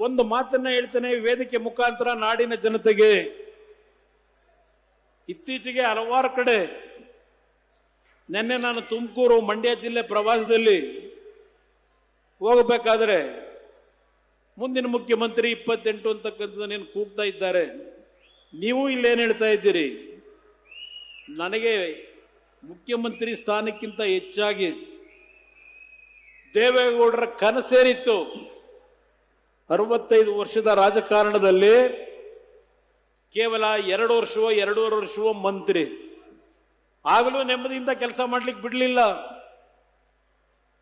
ಒಂದು ಮಾತನ್ನ ಹೇಳ್ತೇನೆ, ವೇದಿಕೆ ಮುಖಾಂತರ ನಾಡಿನ ಜನತೆಗೆ. ಇತ್ತೀಚೆಗೆ ಹಲವಾರು ಕಡೆ, ನಿನ್ನೆ ನಾನು ತುಮಕೂರು, ಮಂಡ್ಯ ಜಿಲ್ಲೆ ಪ್ರವಾಸದಲ್ಲಿ ಹೋಗಬೇಕಾದ್ರೆ, ಮುಂದಿನ ಮುಖ್ಯಮಂತ್ರಿ ಇಪ್ಪತ್ತೆಂಟು ಅಂತಕ್ಕಂಥದ್ದನ್ನೇನು ಕೂಗ್ತಾ ಇದ್ದಾರೆ. ನೀವು ಇಲ್ಲೇನು ಹೇಳ್ತಾ ಇದ್ದೀರಿ? ನನಗೆ ಮುಖ್ಯಮಂತ್ರಿ ಸ್ಥಾನಕ್ಕಿಂತ ಹೆಚ್ಚಾಗಿ ದೇವೇಗೌಡರ ಕನಸೇನಿತ್ತು ಅರವತ್ತೈದು ವರ್ಷದ ರಾಜಕಾರಣದಲ್ಲಿ ಕೇವಲ ಎರಡು ವರ್ಷವೋ ಎರಡೂವರೆ ವರ್ಷವೋ ಮಂತ್ರಿ. ಆಗಲೂ ನೆಮ್ಮದಿಯಿಂದ ಕೆಲಸ ಮಾಡ್ಲಿಕ್ಕೆ ಬಿಡಲಿಲ್ಲ.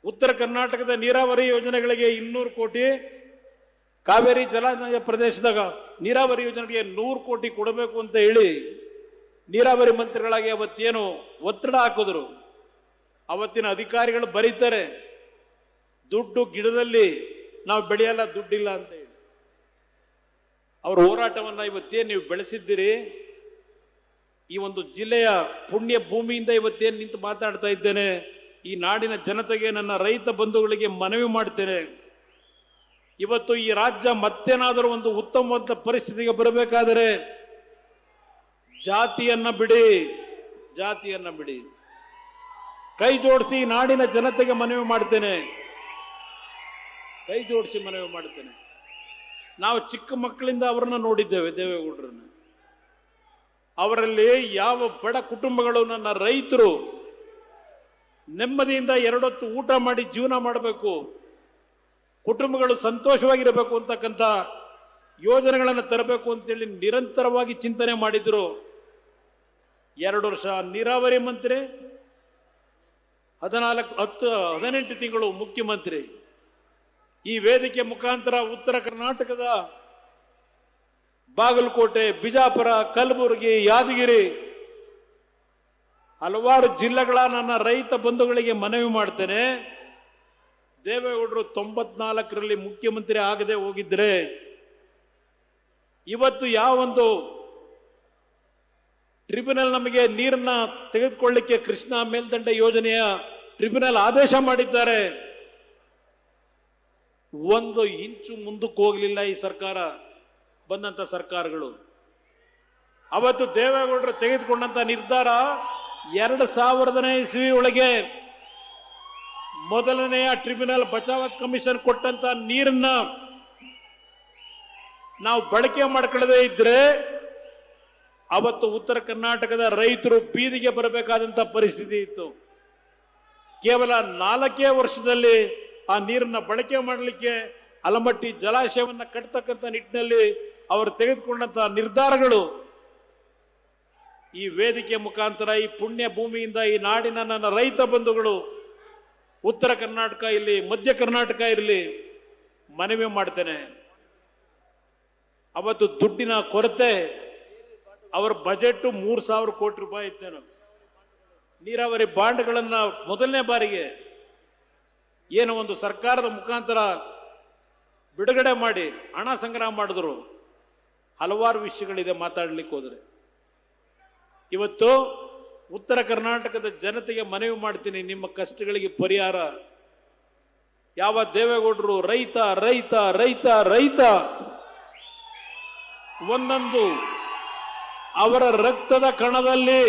ಉತ್ತರ ಕರ್ನಾಟಕದ ನೀರಾವರಿ ಯೋಜನೆಗಳಿಗೆ ಇನ್ನೂರು ಕೋಟಿ, ಕಾವೇರಿ ಜಲಾನಯ ಪ್ರದೇಶದಾಗ ನೀರಾವರಿ ಯೋಜನೆಗೆ ನೂರು ಕೋಟಿ ಕೊಡಬೇಕು ಅಂತ ಹೇಳಿ ನೀರಾವರಿ ಮಂತ್ರಿಗಳಾಗಿ ಅವತ್ತೇನು ಒತ್ತಡ ಹಾಕಿದ್ರು. ಅವತ್ತಿನ ಅಧಿಕಾರಿಗಳು ಬರೀತಾರೆ, ದುಡ್ಡು ಗಿಡದಲ್ಲಿ ನಾವು ಬೆಳೆಯಲ್ಲ ದುಡ್ಡಿಲ್ಲ ಅಂತ ಹೇಳಿ. ಅವರ ಹೋರಾಟವನ್ನ ಇವತ್ತೇನು ನೀವು ಬೆಳೆಸಿದ್ದೀರಿ? ಈ ಒಂದು ಜಿಲ್ಲೆಯ ಪುಣ್ಯ ಭೂಮಿಯಿಂದ ಇವತ್ತೇನು ನಿಂತು ಮಾತಾಡ್ತಾ ಇದ್ದೇನೆ, ಈ ನಾಡಿನ ಜನತೆಗೆ, ನನ್ನ ರೈತ ಬಂಧುಗಳಿಗೆ ಮನವಿ ಮಾಡ್ತೇನೆ. ಇವತ್ತು ಈ ರಾಜ್ಯ ಮತ್ತೇನಾದರೂ ಒಂದು ಉತ್ತಮವಾದ ಪರಿಸ್ಥಿತಿಗೆ ಬರಬೇಕಾದರೆ ಜಾತಿಯನ್ನ ಬಿಡಿ ಜಾತಿಯನ್ನ ಬಿಡಿ. ಕೈ ಜೋಡಿಸಿ ನಾಡಿನ ಜನತೆಗೆ ಮನವಿ ಮಾಡ್ತೇನೆ. ಕೈ ಜೋಡಿಸಿ ಮನವಿ ಮಾಡ್ತೇನೆ ನಾವು ಚಿಕ್ಕ ಮಕ್ಕಳಿಂದ ಅವರನ್ನು ನೋಡಿದ್ದೇವೆ, ದೇವೇಗೌಡರನ್ನ. ಅವರಲ್ಲಿ ಯಾವ ಬಡ ಕುಟುಂಬಗಳು ನನ್ನ ರೈತರು ನೆಮ್ಮದಿಯಿಂದ ಎರಡೊತ್ತು ಊಟ ಮಾಡಿ ಜೀವನ ಮಾಡಬೇಕು, ಕುಟುಂಬಗಳು ಸಂತೋಷವಾಗಿರಬೇಕು ಅಂತಕ್ಕಂಥ ಯೋಜನೆಗಳನ್ನು ತರಬೇಕು ಅಂತೇಳಿ ನಿರಂತರವಾಗಿ ಚಿಂತನೆ ಮಾಡಿದ್ರು. ಎರಡು ವರ್ಷ ನೀರಾವರಿ ಮಂತ್ರಿ, ಹದಿನಾಲ್ಕು, ಹತ್ತು, ಹದಿನೆಂಟು ತಿಂಗಳು ಮುಖ್ಯಮಂತ್ರಿ. ಈ ವೇದಿಕೆ ಮುಖಾಂತರ ಉತ್ತರ ಕರ್ನಾಟಕದ ಬಾಗಲಕೋಟೆ, ಬಿಜಾಪುರ, ಕಲಬುರಗಿ, ಯಾದಗಿರಿ ಹಲವಾರು ಜಿಲ್ಲೆಗಳ ನನ್ನ ರೈತ ಬಂಧುಗಳಿಗೆ ಮನವಿ ಮಾಡ್ತೇನೆ. ದೇವೇಗೌಡರು ತೊಂಬತ್ನಾಲ್ಕರಲ್ಲಿ ಮುಖ್ಯಮಂತ್ರಿ ಆಗದೆ ಹೋಗಿದ್ರೆ ಇವತ್ತು ಯಾವ ಒಂದು ಟ್ರಿಬ್ಯುನಲ್ ನಮಗೆ ನೀರನ್ನ ತೆಗೆದುಕೊಳ್ಳಿಕ್ಕೆ ಕೃಷ್ಣ ಮೇಲ್ದಂಡೆ ಯೋಜನೆಯ ಟ್ರಿಬ್ಯುನಲ್ ಆದೇಶ ಮಾಡಿದ್ದಾರೆ. ಒಂದು ಇಂಚು ಮುಂದಕ್ಕೆ ಹೋಗಲಿಲ್ಲ ಈ ಸರ್ಕಾರ, ಬಂದಂತ ಸರ್ಕಾರಗಳು. ಅವತ್ತು ದೇವೇಗೌಡರು ತೆಗೆದುಕೊಂಡಂತ ನಿರ್ಧಾರ ಎರಡು ಸಾವಿರದನೇ ಇಸ್ವಿ ಒಳಗೆ ಮೊದಲನೆಯ ಟ್ರಿಬ್ಯುನಲ್ ಬಚಾವತ್ ಕಮಿಷನ್ ಕೊಟ್ಟಂತ ನೀರನ್ನ ನಾವು ಬಳಕೆ ಮಾಡ್ಕೊಳ್ಳದೇ ಇದ್ರೆ ಅವತ್ತು ಉತ್ತರ ಕರ್ನಾಟಕದ ರೈತರು ಬೀದಿಗೆ ಬರಬೇಕಾದಂತ ಪರಿಸ್ಥಿತಿ ಇತ್ತು. ಕೇವಲ ನಾಲ್ಕೇ ವರ್ಷದಲ್ಲಿ ಆ ನೀರನ್ನ ಬಳಕೆ ಮಾಡಲಿಕ್ಕೆ ಅಲಮಟ್ಟಿ ಜಲಾಶಯವನ್ನ ಕಟ್ತಕ್ಕಂಥ ನಿಟ್ಟಿನಲ್ಲಿ ಅವರು ತೆಗೆದುಕೊಂಡಂತ ನಿರ್ಧಾರಗಳು ಈ ವೇದಿಕೆ ಮುಖಾಂತರ, ಈ ಪುಣ್ಯ ಭೂಮಿಯಿಂದ ಈ ನಾಡಿನ ನನ್ನ ರೈತ ಬಂಧುಗಳು ಉತ್ತರ ಕರ್ನಾಟಕ ಇಲ್ಲಿ ಮಧ್ಯ ಕರ್ನಾಟಕ ಇರಲಿ ಮನವಿ ಮಾಡ್ತೇನೆ. ಅವತ್ತು ದುಡ್ಡಿನ ಕೊರತೆ, ಅವರ ಬಜೆಟ್ ಮೂರು ಸಾವಿರ ಕೋಟಿ ರೂಪಾಯಿ ಇತ್ತೇನು. ನೀರಾವರಿ ಬಾಂಡ್ಗಳನ್ನು ಮೊದಲನೇ ಬಾರಿಗೆ ಏನು ಒಂದು ಸರ್ಕಾರದ ಮುಖಾಂತರ ಬಿಡುಗಡೆ ಮಾಡಿ ಹಣ ಸಂಗ್ರಹ ಮಾಡಿದ್ರು. ಹಲವಾರು ವಿಷಯಗಳಿದೆ ಮಾತಾಡಲಿಕ್ಕೆ ಹೋದರೆ. ಇವತ್ತು ಉತ್ತರ ಕರ್ನಾಟಕದ ಜನತೆಗೆ ಮನವಿ ಮಾಡ್ತೀನಿ, ನಿಮ್ಮ ಕಷ್ಟಗಳಿಗೆ ಪರಿಹಾರ. ಯಾವ ದೇವೇಗೌಡರು ರೈತ ರೈತ ರೈತ ರೈತ. ಒಂದೊಂದು ಅವರ ರಕ್ತದ ಕಣದಲ್ಲಿ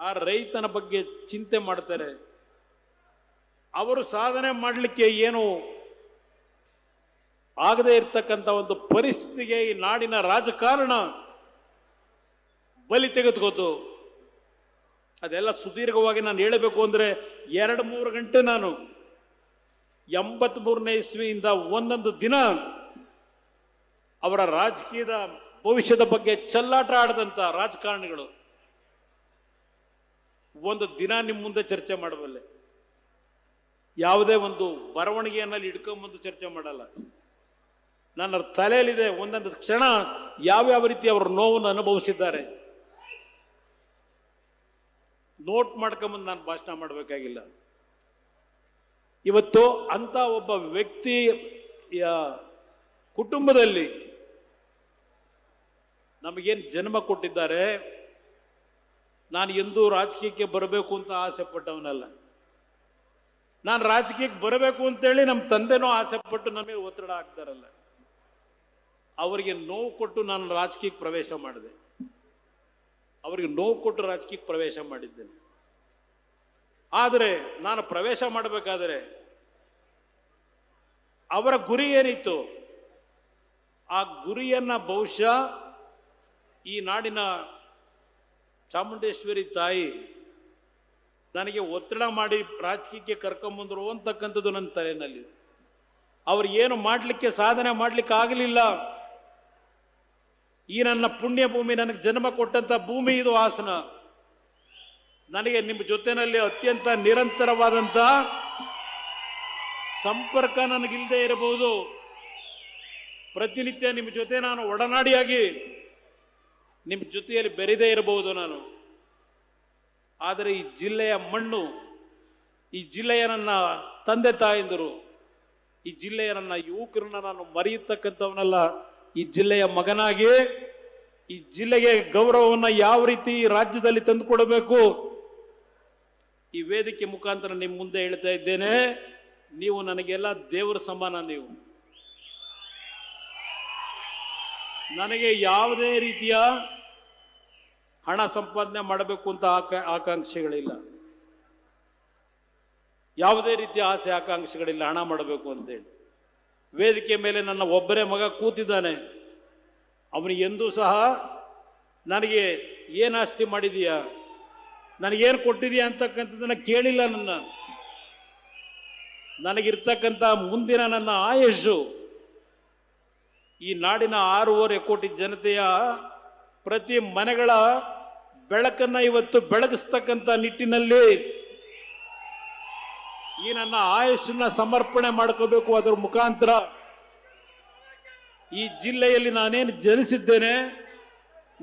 ಆ ರೈತನ ಬಗ್ಗೆ ಚಿಂತೆ ಮಾಡ್ತಾರೆ. ಅವರು ಸಾಧನೆ ಮಾಡಲಿಕ್ಕೆ ಏನು ಆಗದೇ ಇರ್ತಕ್ಕಂಥ ಒಂದು ಪರಿಸ್ಥಿತಿಗೆ ಈ ನಾಡಿನ ರಾಜಕಾರಣ ಬಲಿ ತೆಗೆದುಕೋತು. ಅದೆಲ್ಲ ಸುದೀರ್ಘವಾಗಿ ನಾನು ಹೇಳಬೇಕು ಅಂದರೆ ಎರಡು ಮೂರು ಗಂಟೆ ನಾನು ಎಂಬತ್ ಮೂರನೇ ಇಸ್ವಿಯಿಂದ ಒಂದೊಂದು ದಿನ ಅವರ ರಾಜಕೀಯದ ಭವಿಷ್ಯದ ಬಗ್ಗೆ ಚೆಲ್ಲಾಟ ಆಡದಂಥ ರಾಜಕಾರಣಿಗಳು. ಒಂದು ದಿನ ನಿಮ್ಮ ಮುಂದೆ ಚರ್ಚೆ ಮಾಡಬಲ್ಲೆ ಯಾವುದೇ ಒಂದು ಬರವಣಿಗೆಯನ್ನಲ್ಲಿ ಇಟ್ಕೊಂಬಂದು ಚರ್ಚೆ ಮಾಡಲ್ಲ. ನನ್ನ ತಲೆಯಲ್ಲಿದೆ, ಒಂದೊಂದು ಕ್ಷಣ ಯಾವ್ಯಾವ ರೀತಿ ಅವರ ನೋವನ್ನು ಅನುಭವಿಸಿದ್ದಾರೆ. ನೋಟ್ ಮಾಡ್ಕೊಂಬಂದು ನಾನು ಭಾಷಣ ಮಾಡಬೇಕಾಗಿಲ್ಲ. ಇವತ್ತು ಅಂತ ಒಬ್ಬ ವ್ಯಕ್ತಿ ಕುಟುಂಬದಲ್ಲಿ ನಮಗೇನು ಜನ್ಮ ಕೊಟ್ಟಿದ್ದಾರೆ, ನಾನು ಎಂದೂ ರಾಜಕೀಯಕ್ಕೆ ಬರಬೇಕು ಅಂತ ಆಸೆ ಪಟ್ಟವನಲ್ಲ. ನಾನು ರಾಜಕೀಯಕ್ಕೆ ಬರಬೇಕು ಅಂತೇಳಿ ನಮ್ಮ ತಂದೆನೋ ಆಸೆ ಪಟ್ಟು ನಮಗೆ ಒತ್ತಡ ಹಾಕ್ತಾರಲ್ಲ. ಅವರಿಗೆ ನೋವು ಕೊಟ್ಟು ನಾನು ರಾಜಕೀಯಕ್ಕೆ ಪ್ರವೇಶ ಮಾಡಿದೆ. ಅವರಿಗೆ ನೋವು ಕೊಟ್ಟು ರಾಜಕೀಯಕ್ಕೆ ಪ್ರವೇಶ ಮಾಡಿದ್ದೇನೆ. ಆದರೆ ನಾನು ಪ್ರವೇಶ ಮಾಡಬೇಕಾದರೆ ಅವರ ಗುರಿ ಏನಿತ್ತು? ಆ ಗುರಿಯನ್ನ ಬಹುಶಃ ಈ ನಾಡಿನ ಚಾಮುಂಡೇಶ್ವರಿ ತಾಯಿ ನನಗೆ ಒತ್ತಡ ಮಾಡಿ ರಾಜಕೀಯಕ್ಕೆ ಕರ್ಕೊಂಬಂದರು ಅಂತಕ್ಕಂಥದ್ದು ನನ್ನ ತಲೆಯಲ್ಲಿ ಅವ್ರು ಏನು ಮಾಡಲಿಕ್ಕೆ ಸಾಧನೆ ಮಾಡಲಿಕ್ಕೆ ಆಗಲಿಲ್ಲ. ಈ ನನ್ನ ಪುಣ್ಯ ಭೂಮಿ ನನಗೆ ಜನ್ಮ ಕೊಟ್ಟಂತ ಭೂಮಿ ಇದು ಹಾಸನ. ನನಗೆ ನಿಮ್ಮ ಜೊತೆನಲ್ಲಿ ಅತ್ಯಂತ ನಿರಂತರವಾದಂತ ಸಂಪರ್ಕ ನನಗಿಲ್ಲದೆ ಇರಬಹುದು. ಪ್ರತಿನಿತ್ಯ ನಿಮ್ಮ ಜೊತೆ ನಾನು ಒಡನಾಡಿಯಾಗಿ ನಿಮ್ಮ ಜೊತೆಯಲ್ಲಿ ಬೆರೆದೇ ಇರಬಹುದು ನಾನು. ಆದರೆ ಈ ಜಿಲ್ಲೆಯ ಮಣ್ಣು, ಈ ಜಿಲ್ಲೆಯ ನನ್ನ ತಂದೆ ತಾಯಂದಿರು, ಈ ಜಿಲ್ಲೆಯ ನನ್ನ ಯುವಕರನ್ನ ನಾನು ಮರೆಯತಕ್ಕಂಥವನ್ನೆಲ್ಲ ಈ ಜಿಲ್ಲೆಯ ಮಗನಾಗಿ, ಈ ಜಿಲ್ಲೆಗೆ ಗೌರವವನ್ನ ಯಾವ ರೀತಿ ರಾಜ್ಯದಲ್ಲಿ ತಂದುಕೊಡಬೇಕು? ಈ ವೇದಿಕೆ ಮುಖಾಂತರ ನಿಮ್ಮ ಮುಂದೆ ಹೇಳ್ತಾ ಇದ್ದೇನೆ, ನೀವು ನನಗೆಲ್ಲ ದೇವರ ಸಮಾನ ನೀವು. ನನಗೆ ಯಾವುದೇ ರೀತಿಯ ಹಣ ಸಂಪಾದನೆ ಮಾಡಬೇಕು ಅಂತ ಆಕ ಆಕಾಂಕ್ಷೆಗಳಿಲ್ಲ. ಯಾವುದೇ ರೀತಿಯ ಆಸೆ ಆಕಾಂಕ್ಷೆಗಳಿಲ್ಲ, ಹಣ ಮಾಡಬೇಕು ಅಂತೇಳಿ. ವೇದಿಕೆ ಮೇಲೆ ನನ್ನ ಒಬ್ಬರೇ ಮಗ ಕೂತಿದ್ದಾನೆ. ಅವನು ಎಂದೂ ಸಹ ನನಗೆ ಏನು ಆಸ್ತಿ ಮಾಡಿದೀಯಾ? ನನಗೇನು ಕೊಟ್ಟಿದೀಯಾ ಅಂತಕ್ಕಂಥದ್ದನ್ನು ಕೇಳಿಲ್ಲ ನನ್ನ. ನನಗಿರ್ತಕ್ಕಂಥ ಮುಂದಿನ ನನ್ನ ಆಯಸ್ಸು ಈ ನಾಡಿನ ಆರೂವರೆ ಕೋಟಿ ಜನತೆಯ ಪ್ರತಿ ಮನೆಗಳ ಬೆಳಕನ್ನ ಇವತ್ತು ಬೆಳಗಿಸ್ತಕ್ಕಂಥ ನಿಟ್ಟಿನಲ್ಲಿ ಈ ನನ್ನ ಆಯುಷನ್ನ ಸಮರ್ಪಣೆ ಮಾಡ್ಕೋಬೇಕು ಅದರ ಮುಖಾಂತರ ಈ ಜಿಲ್ಲೆಯಲ್ಲಿ ನಾನೇನು ಜನಿಸಿದ್ದೇನೆ,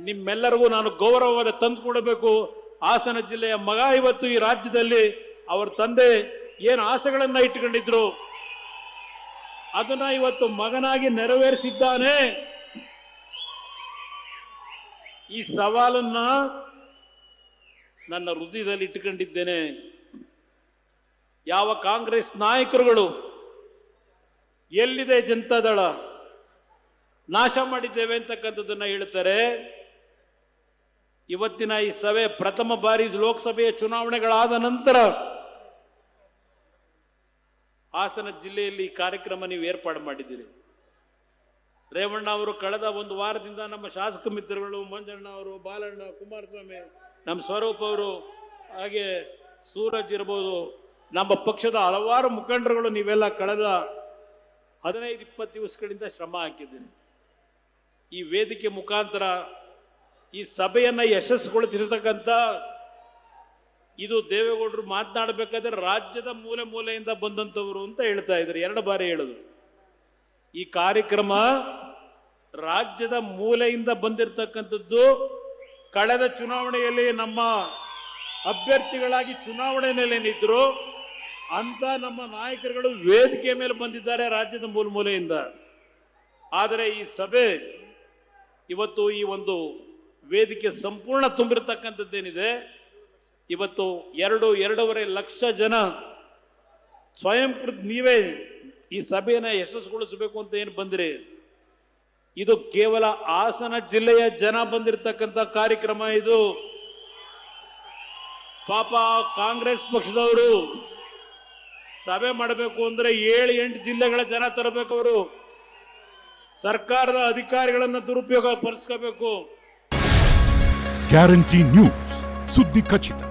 ನಿಮ್ಮೆಲ್ಲರಿಗೂ ನಾನು ಗೌರವವನ್ನು ತಂದು ಕೊಡಬೇಕು. ಹಾಸನ ಜಿಲ್ಲೆಯ ಮಗ ಇವತ್ತು ಈ ರಾಜ್ಯದಲ್ಲಿ, ಅವರ ತಂದೆ ಏನು ಆಸೆಗಳನ್ನ ಇಟ್ಕೊಂಡಿದ್ರು ಅದನ್ನ ಇವತ್ತು ಮಗನಾಗಿ ನೆರವೇರಿಸಿದ್ದಾನೆ. ಈ ಸವಾಲನ್ನ ನನ್ನ ಹೃದಯದಲ್ಲಿ ಇಟ್ಟುಕೊಂಡಿದ್ದೇನೆ. ಯಾವ ಕಾಂಗ್ರೆಸ್ ನಾಯಕರುಗಳು ಎಲ್ಲಿದೆ ಜನತಾದಳ ನಾಶ ಮಾಡಿದ್ದೇವೆ ಅಂತಕ್ಕಂಥದ್ದನ್ನ ಹೇಳ್ತಾರೆ. ಇವತ್ತಿನ ಈ ಸಭೆ ಪ್ರಥಮ ಬಾರಿ ಲೋಕಸಭೆಯ ಚುನಾವಣೆಗಳಾದ ನಂತರ ಹಾಸನ ಜಿಲ್ಲೆಯಲ್ಲಿ ಈ ಕಾರ್ಯಕ್ರಮ ನೀವು ಏರ್ಪಾಡು ಮಾಡಿದ್ದೀರಿ. ರೇವಣ್ಣ ಅವರು ಕಳೆದ ಒಂದು ವಾರದಿಂದ ನಮ್ಮ ಶಾಸಕ ಮಿತ್ರಗಳು ಮಂಜಣ್ಣ ಅವರು, ಬಾಲಣ್ಣ, ಕುಮಾರಸ್ವಾಮಿ, ನಮ್ಮ ಸ್ವರೂಪ್ ಅವರು, ಹಾಗೆ ಸೂರಜ್ ಇರ್ಬೋದು, ನಮ್ಮ ಪಕ್ಷದ ಹಲವಾರು ಮುಖಂಡರುಗಳು ನೀವೆಲ್ಲ ಕಳೆದ ಹದಿನೈದು, ಇಪ್ಪತ್ತು ದಿವಸಗಳಿಂದ ಶ್ರಮ ಹಾಕಿದ್ದೀರಿ. ಈ ವೇದಿಕೆ ಮುಖಾಂತರ ಈ ಸಭೆಯನ್ನು ಯಶಸ್ಸುಗೊಳಿಸಿರ್ತಕ್ಕಂಥ ಇದು ದೇವೇಗೌಡರು ಮಾತನಾಡಬೇಕಾದ್ರೆ ರಾಜ್ಯದ ಮೂಲೆ ಮೂಲೆಯಿಂದ ಬಂದಂಥವರು ಅಂತ ಹೇಳ್ತಾ ಇದ್ದಾರೆ. ಎರಡು ಬಾರಿ ಹೇಳುದು. ಈ ಕಾರ್ಯಕ್ರಮ ರಾಜ್ಯದ ಮೂಲೆಯಿಂದ ಬಂದಿರತಕ್ಕಂಥದ್ದು ಕಳೆದ ಚುನಾವಣೆಯಲ್ಲಿ ನಮ್ಮ ಅಭ್ಯರ್ಥಿಗಳಾಗಿ ಚುನಾವಣೆಯಲ್ಲಿ ನಿಂತರು ಅಂತ ನಮ್ಮ ನಾಯಕರುಗಳು ವೇದಿಕೆ ಮೇಲೆ ಬಂದಿದ್ದಾರೆ ರಾಜ್ಯದ ಮೂಲ ಮೂಲೆಯಿಂದ. ಆದರೆ ಈ ಸಭೆ ಇವತ್ತು ಈ ಒಂದು ವೇದಿಕೆ ಸಂಪೂರ್ಣ ತುಂಬಿರತಕ್ಕಂಥದ್ದೇನಿದೆ. ಇವತ್ತು ಎರಡು, ಎರಡೂವರೆ ಲಕ್ಷ ಜನ ಸ್ವಯಂ ನೀವೇ ಈ ಸಭೆಯನ್ನು ಯಶಸ್ಸುಗೊಳಿಸಬೇಕು ಅಂತ ಏನು ಬಂದಿರಿ? ಇದು ಕೇವಲ ಹಾಸನ ಜಿಲ್ಲೆಯ ಜನ ಬಂದಿರತಕ್ಕಂಥ ಕಾರ್ಯಕ್ರಮ ಇದು. ಪಾಪ ಕಾಂಗ್ರೆಸ್ ಪಕ್ಷದವರು ಸಭೆ ಮಾಡಬೇಕು ಅಂದ್ರೆ ಏಳು ಎಂಟು ಜಿಲ್ಲೆಗಳ ಜನ ತರಬೇಕು ಅವರು. ಸರ್ಕಾರದ ಅಧಿಕಾರಿಗಳನ್ನು ದುರುಪಯೋಗ ಪಡಿಸ್ಕೋಬೇಕು. ಗ್ಯಾರಂಟಿ ನ್ಯೂಸ್, ಸುದ್ದಿ ಖಚಿತ,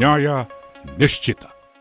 ನ್ಯಾಯ ನಿಶ್ಚಿತ.